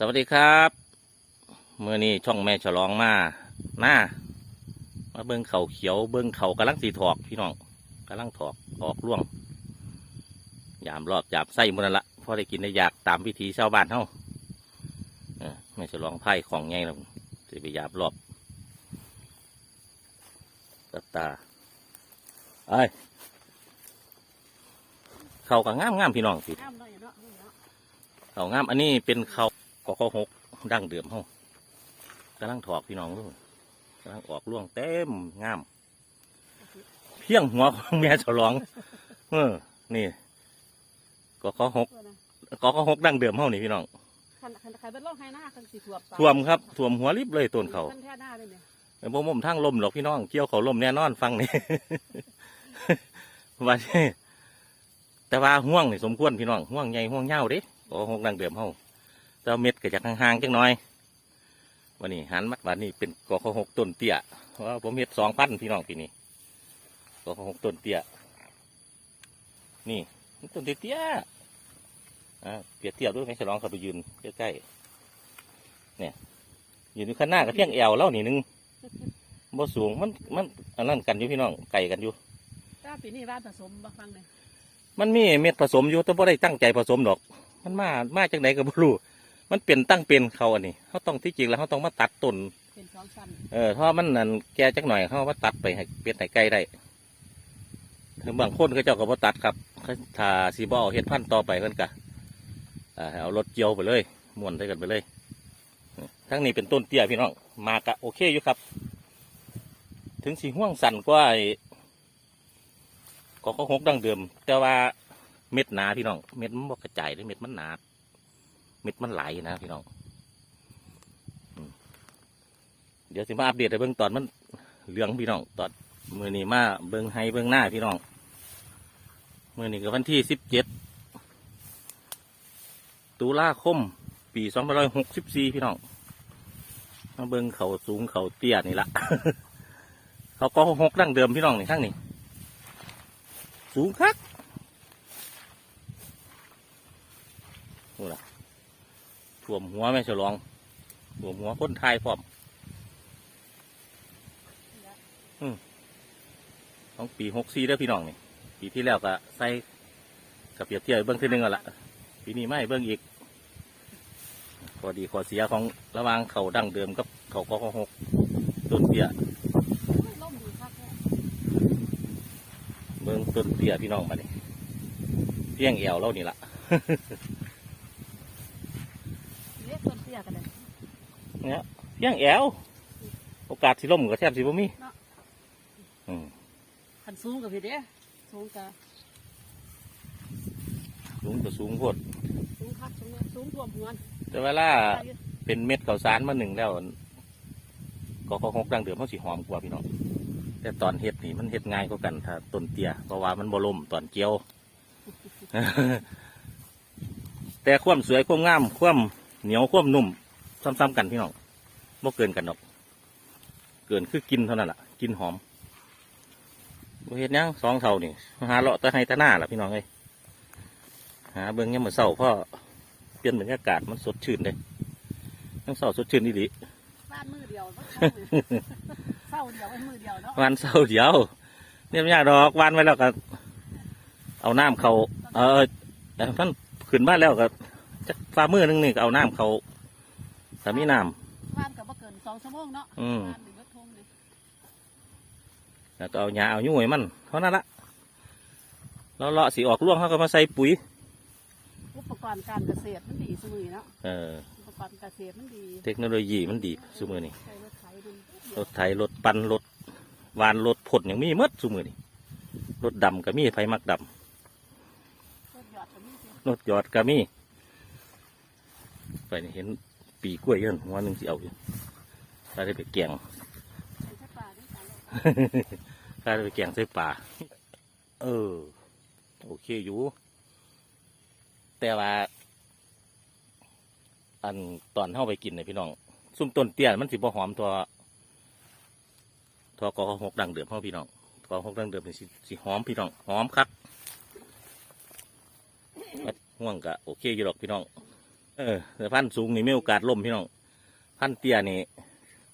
สวัสดีครับเมื่อนี้ช่องแม่ฉลองมาหน้ามาเบิ้งเขาเขียวเบิ้งเขากำลังสีถอกพี่น้องกำลังถอกออกร่วงยามรอบยามไส้มันนั่นละพอได้กินได้อยากตามวิธีชาวบ้านเฮาเออแม่ฉลองไพ่ของไงเราจะไปยามรอบตาตาไอ้ยเขาก็งามงามๆพี่น้องสิน้ำน้อยเนาะนี่เนาะเขางามอันนี้เป็นเขา กอข้าวหกดั้งเดิมเฮากำลังถอกพี่น้องลูกกำลังออกร่วงเต็มงาม เพียงหัวของแม่ฉลอง เออ นี่กอข้าวหกตัวนะกอข้าวหกดั้งเดิมเฮานี่พี่น้องคันคันใครเป็นโรคไฮหน้าคันสีถ่วมท่วมครับท่วมหัวริบเลยต้นเขาคันแท่หน้าเลยเนี่ยแต่พวกมุมทางลมหรอกพี่น้องเกี่ยวเขาลมแน่นอนฟังนี่ว่านี่แต่ว่าห่วงนี่สมควรพี่น้องห่วงใหญ่ห่วงเง่าวเด้กอหกดั้งเดิมเฮา แต่ว่าเม็ดก็จะห่างๆจังหน่อยวันนี้หันมาวันนี้เป็นกอขหกต้นเตี้ยเพราะว่าผมเห็ดสองพันพี่น้องปีนี้กอขหกต้นเตี้ยนี่ต้นเตี้ยๆอ่าเปรียบเทียบด้วยไหมฉลองเขาไปยืนใกล้ๆเนี่ยยืนอยู่ข้างหน้ากับเพียงแอวแล้วนี่หนึงบ่สูงมันมันอันนั้นกันอยู่พี่น้องไก่กันอยู่ถ้าปีนี้บ้านผสมบักฟังเลยมันมีเม็ดผสมอยู่แต่บ่ได้ตั้งใจผสมดอก มันมามาจากไหนก็บ่รู้ มันเป็นตั้งเป็นเขาอันนี้เขาต้องที่จริงแล้วเขาต้องมาตัดต้นเป็นสองสั้นเออถ้ามันนั่นแก่จักหน่อยเขาว่าตัดไปให้เป็ดให้ไก่ได้ถึงบางคนก็เจ้าก็บ่ตัดครับเขาถ้าสีบเอาเฮ็ดพันธุ์ต่อไปเพิ่นกะอ่าเอารถเกี่ยวไปเลยม้วนใส่กันไปเลยทั้งนี้เป็นต้นเตี้ยพี่น้องมากะโอเคอยู่ครับ ถึงสีห่วงสั่นกว่าไอ้ก็ก็หกดังเดิม แต่ว่าเม็ดหนาพี่น้อง เม็ดมันบ่กระจายเลยเม็ดมันหนาเม็ดมันไหลนะพี่น้องเดี๋ยวสิมาอัปเดตให้เบิ่งตอนมันเหลืองพี่น้องตอนมือนี้มาเบิ่งให้เบิ่งหน้าพี่น้องมือนี้ก็วันที่สิบเจ็ดตุลาคม ปีสองพันร้อยหกสิบสี่พี่น้องมาเบิ่งเขาสูงเขาเตี้ยนี่ละเขาก็หกดั้งเดิมพี่น้องนี่ข้างนี้สูงคักนี่ละ ท่วมหัวแม่ฉลองท่วมหัวคนไทยพร้อมของปีหกสี่เด้อพี่น้องนี่ปีที่แล้วก็ใส่กับเปียบเทียบเบื้องที่หนึ่งแล้วล่ะปีนี้ไม่เบื้องอีกข้อดีขอเสียของระวางเขาดั้งเดิมกับเขาก็หกต้นเตี้ยล่มดีคักเนี่ยเบื้องต้นเตี้ยพี่น้องมาเนี่เพียงเอวเรานี่ละ เล็กต้นเตี้ยกันเลย เนี่ยเพียงแอวโอกาสสิล่มก็แทบสิบ่มีอืมคันสูงกับพี่เด้สูงกับสูงก็สูงโพดสูงคักสูงเนี่ยสูงท่วมหัวแต่เวลาเป็นเม็ดข้าวสารมาหนึ่งแล้วก็ก็หกดั้งเดิมเขาสิหอมกว่าพี่น้องแต่ตอนเฮ็ดนี่มันเฮ็ดง่ายกว่ากันถ้าต้นเตี้ยเพราะว่ามันบ่ล่มตอนเกี่ยว แต่ความสวยความงามความเหนียวความนุ่ม ซ้ำๆกันพี่น้องบ่เกินกันดอก เกินคือกินเท่านั้นล่ะกินหอมบ่เฮ็ดหยังสองเท่านี่หาเลาะแตะให้แตะหน้าล่ะพี่น้องเอ้ยหาเบิ่งยามมื้อเช้าพ่อเปลี่ยนบรรยากาศมันสดชื่นเลยทั้งเช้าสดชื่นดีบ้านมือเดียวเนาะเศร้าเดียวไว้มือเดียวเนาะวันเสาร์เดียวเนี่ยไม่ยากดอกวันไว้แล้วก็เอาน้ำเขาเออแต่ท่านขึ้นบ้านแล้วก็จะฟ้ามือหนึงนี่ก็เอาน้ำเขา สามีน้บ้านกับบ่เกินสองชั่วโมงเนาะอืมบ้านหนึ่งรถทงเลยำแล้วก็เอาหญ้าเอายุ่ยมันเท่านั้นละแล้วเลาะสีออกร่วงเขาก็มาใส่ปุ๋ย อุปกรณ์การเกษตรมันดีสมือเนาะเออ อุปกรณ์เกษตรมันดีเทคโนโลยีมันดีสมือนี่ใช้รถไถมันรถไถรถปั่นรถวานรถผลอย่างมีหมดสมือนี่รถดำก็มีไฟมักดรถหยอดก็มีสิำรถยอดก็มีไปนี่เห็น ปีกล้วยเยินหัวหนึ่งสิเอาอยู่ถ้าได้ไปแกงใช้ปลาด้วยกันถ้าได้ไปแกงใส่ป่าเออ โอเคอยู่ แต่ว่า อันตอนเข้าไปกินเนี่ยพี่น้องซุ่มต้นเตี้ยมันสิบ่หอมตัวตัวกอหกดังเดิมเข้าพี่น้องกอหกดังเดิมเป็นสิสิหอมพี่น้องหอมคักห่วงกะโอเคอยู่หรอกพี่น้อง เออแต่พันธุ์สูงนี่ไมีโอกาสล่มพี่น้องพันธุ์เตี้ยนี่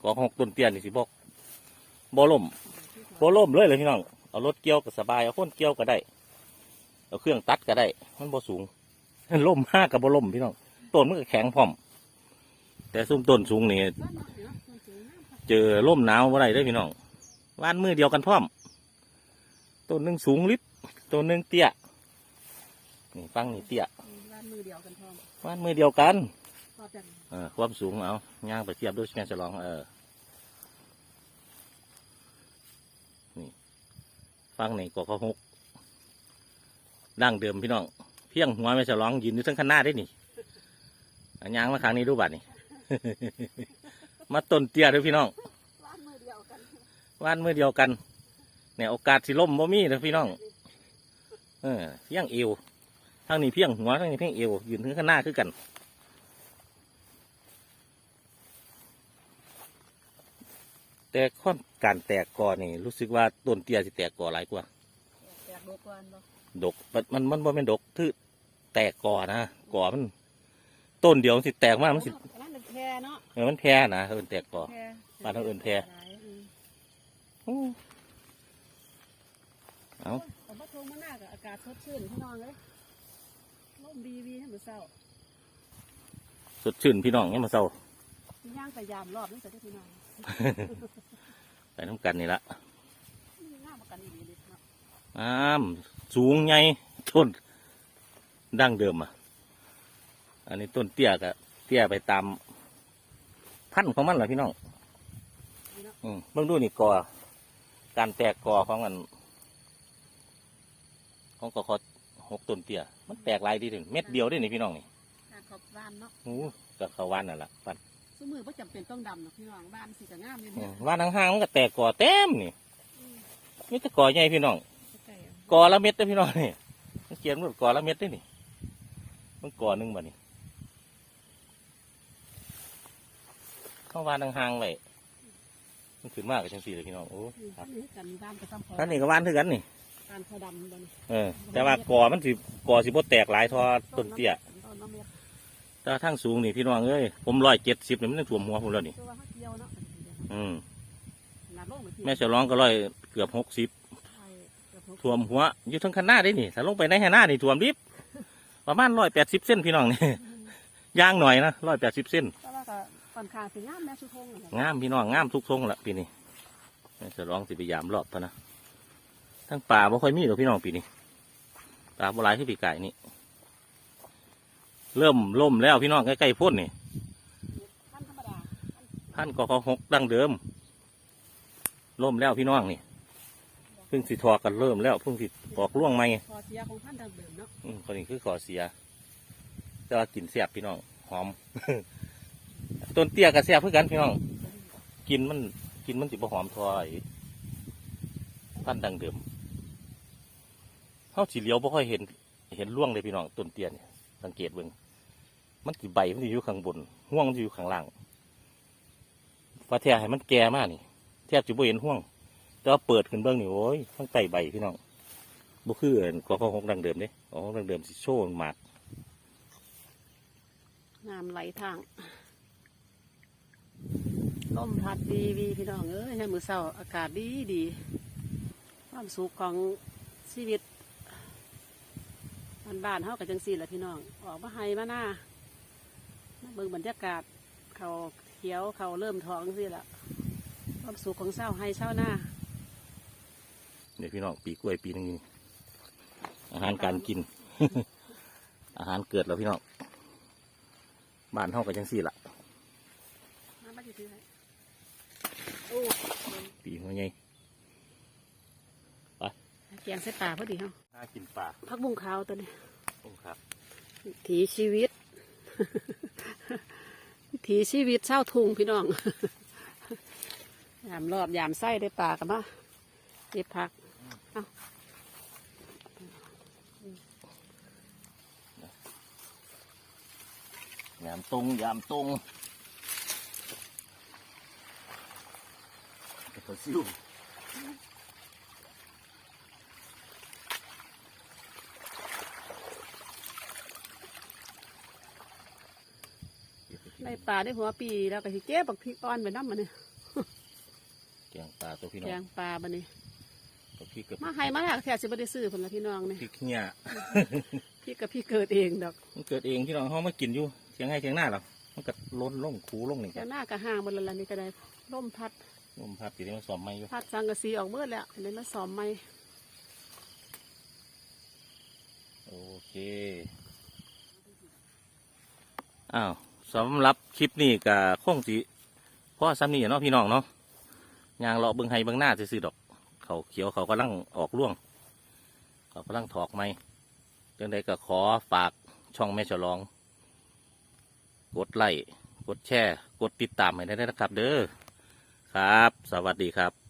กอหกต้นเตี้ยนี่สิบอกบ่ล่มบ่ล่มเลยเลยพี่น้องเอารถเกี่ยวก็สบายเอาคนเกี่ยวก็ได้เอาเครื่องตัดก็ได้ มันบ่สูงล่มห้ากับบ่ล่มพี่น้องต้นมันก็แข็งพร้อม แต่ซุ้มต้นสูงนี่เจอล่มหนาวบ่ได้เด้พี่น้องว่านมือเดียวกันพร้อมต้นหนึ่งสูงลิบต้นหนึ่งเตี้ยนี่ฟังนี่เตี้ยานมือเดียวกันพร้อมว่านมือเดียวกันรอบจังเออความสูงเอาย่างไปเทียบด้วยแม่ฉลองเออนี่ฟังนี่กอเขาหกดั้งเดิมพี่น้อง เพียงหัวแม่ฉลองยืนอยู่ทั้งข้างหน้าได้นี่อันย่างมาครั้งนี้ดูบัดนี่มาต้นเตี้ยเด้วยพี่น้องบ้านมือเดียวกันว่านมือเดียวกันเนี่ยโอกาสสิล่มบ่มีนะพี่น้อง เออเพียงเอว ทางนี้เพียงหัวทางนี้เพียงเอวยืนถึงข้างหน้าคือกัน แต่ความการแตกกอนี่ รู้สึกว่าต้นเตี้ยสิแตกกอหลายกว่าแตกโดกวันบ่ดกมันมันมันบ่เป็นดกคือแตกกอนะกอมัน ต้นเดียวมันสิแตกมากมันสิอันนั้นเป็นแพรเนาะเออมันแพ้นะเออมันแตกกอแพรบ้านเราเอิ้นแพรหลายอืมอู้เอาแต่ว่าทงมันน่ากับอากาศสดชื่นพี่น้องเลยล มดีวีให้มือเศร้าสดชื่นพี่น้องเนี่ยามมาเศร้าย่างไปยามรอบนี่สิพี่น้องไปน้ำกันนี่ละนี่ง่ามกันอีกนิดเนาะอ้ามสูงใหญ่ต้นดั้งเดิมอะ อันนี้ต้นเตี้ยกะเตี้ยไปตาม พันธุ์ของมันเหรอพี่น้องนี่เนาะอืมเบิ่งดูนี่กอการแตกกอของมันของกอคอห กต้นเตี้ยมันแตกหลายดีถึงเม็ดเดียวได้นี่พี่น้องนี่การขอบบ้านเนาะโอ้กับเขาวานนั่นแหละฟันสมือพ่จำเป็นต้องดำเนาะพี่น้องบ้านสิจะงามอยู่อืเนี่ยมว่านห่างๆมันก็แตกกอเต็มนี่มีแต่กอใหญ่พี่น้องใกล้ๆเอากอละเม็ดเด้อพี่น้องนี่มันเขียนว่ากอละเม็ดได้นี่มันกอหนึ่งบ่นี่เข้าวานห่างๆไว้มันขึ้นมากกับจังสี่เลยพี่น้องโอ้อืมครับอันนี้กันบ้านกระซ้ำพอท่านนี่ก็วานคือกันนี่ การเขาดำบนเออ แต่ว่ากอมันสิกอสิบ่แตกหลายทอต้นเตี้ยต้นน้ำเม็ดแต่ว่าทางสูงนี่พี่น้องเอ้ยผมร้อยเจ็ดสิบนี่มันยังท่วมหัวผมแล้วนี่ ตัวว่าเขาเกี่ยวเนาะอืมหนาลงเหมือนที่แม่ฉลองก็ร้อยเกือบหกสิบใช่เกือบหกท่วมหัวอยู่ทั้งคันหน้าได้นี่ถ้าลงไปในข้างหน้านี่ท่วมริบประมาณร้อยแปดสิบเส้นพี่น้องนี่ ย่างหน่อยนะร้อยแปดสิบเส้น แต่ว่าก็ค่อนข้างสิงามแม่สุทงอะงามพี่น้องงามทุกทรงละปีนี้จะร้องสิพยายามรอบพะนะ ทั้งป่าบ่ค่อยมีหรอกพี่น้องปีนี้ป่าโบราณที่ปีไก่นี่เริ่มล่มแล้วพี่น้องใกล้ๆพ่นนี่ท่านก็เขาหกดั้งเดิมล่มแล้วพี่น้องนี่เพิ่งสิทอกันเริ่มแล้วเพิ่งสิออกล่วงไหมพอเสียของท่านดังเดิมเนาะอืมคนนี้คือขอเสียแต่ว่ากินเสียบพี่น้องหอมต้นเตี้ยกับเสียบเพื่อกันพี่น้อง กินมันกินมันสิบหอมทอไอ้พันดังเดิม เขาสีเหลียวบ่ค่อยเห็น เห็นร่วงเลยพี่น้องต้นเตี้ยเนี่ยสังเกตเบิ่งมันสิใบมันสิอยู่ข้างบนห่วงมันสิอยู่ข้างล่างฟ้าแท้ให้มันแก่มากนี่แทบจะบ่เห็นห่วง แต่ว่าเปิดขึ้นเบิ่งนี่โอ้ยทั้งไตใบพี่น้องบ่คืออันกอข้าวหกดังเดิมเด้กอข้าวหกดังเดิมสิโชว์หมากน้ำไหลทางลมพัดดีวีพี่น้องเอ้ยให้มือเศร้าอากาศดีดีความสุขของชีวิต บ้านบ้านๆเฮากับจังสี่แหละพี่น้อง ออกมาไฮมาหน้ามาเบิ่งบรรยากาศเขาเขียวเขาเริ่มท้องสิละความสุขของเศร้าไฮเศร้าหน้าเนี่ยพี่น้องปีกล้วยปีหนึงนี่อาหารการกิน อาหารเกิดแล้วพี่น้องบ้านเฮาก็จังซี่ล่ะมาบ้านอยู่ที่ไหนโอ้ปีหัวใหญ่ แกงใส่ปลาพอดีเฮาน่ากินปลาพักบุ้งขาวตัวนี้โอ้ครับวิถีชีวิตวิถีชีวิตเช่าวทุ่งพี่น้อง ยามรอบยามไส้ได้ปลากันมาเก็บผักยามตรงยามตรงขอซิว ในป่าได้หัวปีแล้วก็สิเก็บบักพริกอ่อนไปน้ำมันนี่แกงปลาตัวพี่น้อแกงงปลาบันนี้ ตัวพี่กับมาให้มาหลักแถวสิบ่ได้ซื้อคนละพี่น้องนี่พริกเนี่ยพี่กับพี่เกิดเองดอกมันเกิดเองพี่น้องเขามากินอยู่เชียงให้เชียงหน้าหรอมันก็ล้นลงคูลงนี่แถกัวนหน้ากระห้างบนละนี่ก็ได้ร่มพัดลมพัดปีนี้มันสอมไม่อยู่พัดสังกะสีออกเบิดแล้วเลยมาสอมใหม่โอเคอ้าว สำหรับคลิปนี้กับคงสิพ่อซ้ำนี่เนาะพี่น้องเนาะยางเลาะเบิ่งให้เบิ่งหน้าซื่อดอก เขาเขียวเขากำลังออกร่วง เขากำลังถอกไม้จังใดก็ขอฝากช่องแม่ฉลอง กดไลค์กดแชร์ กดติดตามให้ได้นะครับ เด้อครับ สวัสดีครับ